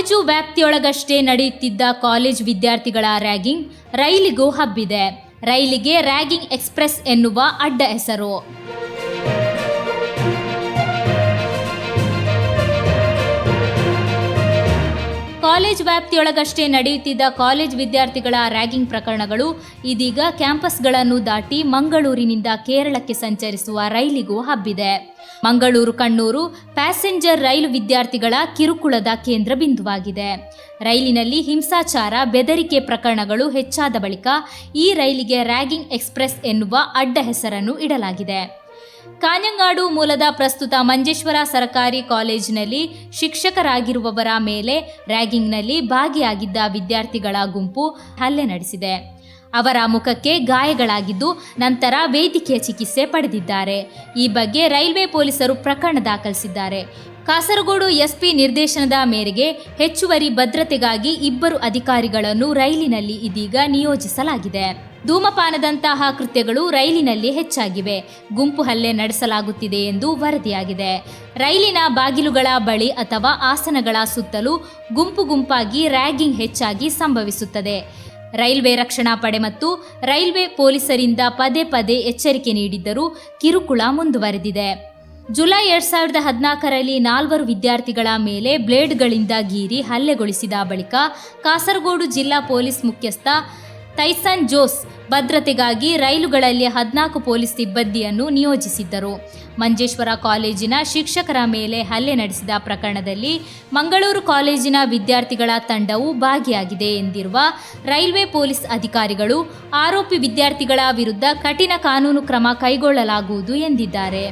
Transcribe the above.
College ವ್ಯಾಪ್ತಿಯೊಳಗಷ್ಟೇ ನಡೆಯುತ್ತಿದ್ದ college ವಿದ್ಯಾರ್ಥಿಗಳ ragging ರೈಲಿಗೂ ಹಬ್ಬಿದೆ. ರೈಲಿಗೆ ರ್ಯಾಗಿಂಗ್ ಎಕ್ಸ್ಪ್ರೆಸ್ ಎನ್ನುವ ಅಡ್ಡ ಹೆಸರು. ಕಾಲೇಜ್ ವ್ಯಾಪ್ತಿಯೊಳಗಷ್ಟೇ ನಡೆಯುತ್ತಿದ್ದ ಕಾಲೇಜ್ ವಿದ್ಯಾರ್ಥಿಗಳ ರ್ಯಾಗಿಂಗ್ ಪ್ರಕರಣಗಳು, ಇದೀಗ ಕ್ಯಾಂಪಸ್ಗಳನ್ನು ದಾಟಿ ಮಂಗಳೂರಿನಿಂದ ಕೇರಳಕ್ಕೆ ಸಂಚರಿಸುವ ರೈಲಿಗೂ ಹಬ್ಬಿದೆ. ಮಂಗಳೂರು, ಕಣ್ಣೂರು ಪ್ಯಾಸೆಂಜರ್ ರೈಲು ವಿದ್ಯಾರ್ಥಿಗಳ ಕಿರುಕುಳದ ಕೇಂದ್ರ ಬಿಂದುವಾಗಿದೆ. ರೈಲಿನಲ್ಲಿ ಹಿಂಸಾಚಾರ, ಬೆದರಿಕೆ ಪ್ರಕರಣಗಳು ಹೆಚ್ಚಾದ ಬಳಿಕ ಈ ರೈಲಿಗೆ ರ್ಯಾಗಿಂಗ್ ಎಕ್ಸ್ಪ್ರೆಸ್ ಎನ್ನುವ ಅಡ್ಡ ಹೆಸರನ್ನು ಇಡಲಾಗಿದೆ. ಕಾಂಜಂಗಾಡು ಮೂಲದ ಪ್ರಸ್ತುತ ಮಂಜೇಶ್ವರ ಸರಕಾರಿ ಕಾಲೇಜಿನಲ್ಲಿ ಶಿಕ್ಷಕರಾಗಿರುವವರ ಮೇಲೆ ರ್ಯಾಗಿಂಗ್ನಲ್ಲಿ ಭಾಗಿಯಾಗಿದ್ದ ವಿದ್ಯಾರ್ಥಿಗಳ ಗುಂಪು ಹಲ್ಲೆ ನಡೆಸಿದೆ. ಅವರ ಮುಖಕ್ಕೆ ಗಾಯಗಳಾಗಿದ್ದು ನಂತರ ವೈದ್ಯಕೀಯ ಚಿಕಿತ್ಸೆ ಪಡೆದಿದ್ದಾರೆ. ಈ ಬಗ್ಗೆ ರೈಲ್ವೆ ಪೊಲೀಸರು ಪ್ರಕರಣ ದಾಖಲಿಸಿದ್ದಾರೆ. ಕಾಸರಗೋಡು ಎಸ್ಪಿ ನಿರ್ದೇಶನದ ಮೇರೆಗೆ ಹೆಚ್ಚುವರಿ ಭದ್ರತೆಗಾಗಿ ಇಬ್ಬರು ಅಧಿಕಾರಿಗಳನ್ನು ರೈಲಿನಲ್ಲಿ ಇದೀಗ ನಿಯೋಜಿಸಲಾಗಿದೆ. ಧೂಮಪಾನದಂತಹ ಕೃತ್ಯಗಳು ರೈಲಿನಲ್ಲಿ ಹೆಚ್ಚಾಗಿವೆ. ಗುಂಪು ಹಲ್ಲೆ ನಡೆಸಲಾಗುತ್ತಿದೆ ಎಂದು ವರದಿಯಾಗಿದೆ. ರೈಲಿನ ಬಾಗಿಲುಗಳ ಬಳಿ ಅಥವಾ ಆಸನಗಳ ಸುತ್ತಲೂ ಗುಂಪು ಗುಂಪಾಗಿ ರ್ಯಾಗಿಂಗ್ ಹೆಚ್ಚಾಗಿ ಸಂಭವಿಸುತ್ತದೆ. ರೈಲ್ವೆ ರಕ್ಷಣಾ ಪಡೆ ಮತ್ತು ರೈಲ್ವೆ ಪೊಲೀಸರಿಂದ ಪದೇ ಪದೇ ಎಚ್ಚರಿಕೆ ನೀಡಿದ್ದರೂ ಕಿರುಕುಳ ಮುಂದುವರೆದಿದೆ. ಜುಲೈ ಎರಡ್ ಸಾವಿರದ ಹದಿನಾಲ್ಕರಲ್ಲಿ ನಾಲ್ವರು ವಿದ್ಯಾರ್ಥಿಗಳ ಮೇಲೆ ಬ್ಲೇಡ್ಗಳಿಂದ ಗೀರಿ ಹಲ್ಲೆಗೊಳಿಸಿದ ಬಳಿಕ ಕಾಸರಗೋಡು ಜಿಲ್ಲಾ ಪೊಲೀಸ್ ಮುಖ್ಯಸ್ಥ ತೈಸನ್ ಜೋಸ್ ಭದ್ರತೆಗಾಗಿ ರೈಲುಗಳಲ್ಲಿ ಹದಿನಾಲ್ಕು ಪೊಲೀಸ್ ಸಿಬ್ಬಂದಿಯನ್ನು ನಿಯೋಜಿಸಿದ್ದರು. ಮಂಜೇಶ್ವರ ಕಾಲೇಜಿನ ಶಿಕ್ಷಕರ ಮೇಲೆ ಹಲ್ಲೆ ನಡೆಸಿದ ಪ್ರಕರಣದಲ್ಲಿ ಮಂಗಳೂರು ಕಾಲೇಜಿನ ವಿದ್ಯಾರ್ಥಿಗಳ ತಂಡವು ಭಾಗಿಯಾಗಿದೆ ಎಂದಿರುವ ರೈಲ್ವೆ ಪೊಲೀಸ್ ಅಧಿಕಾರಿಗಳು ಆರೋಪಿ ವಿದ್ಯಾರ್ಥಿಗಳ ವಿರುದ್ಧ ಕಠಿಣ ಕಾನೂನು ಕ್ರಮ ಕೈಗೊಳ್ಳಲಾಗುವುದು ಎಂದಿದ್ದಾರೆ.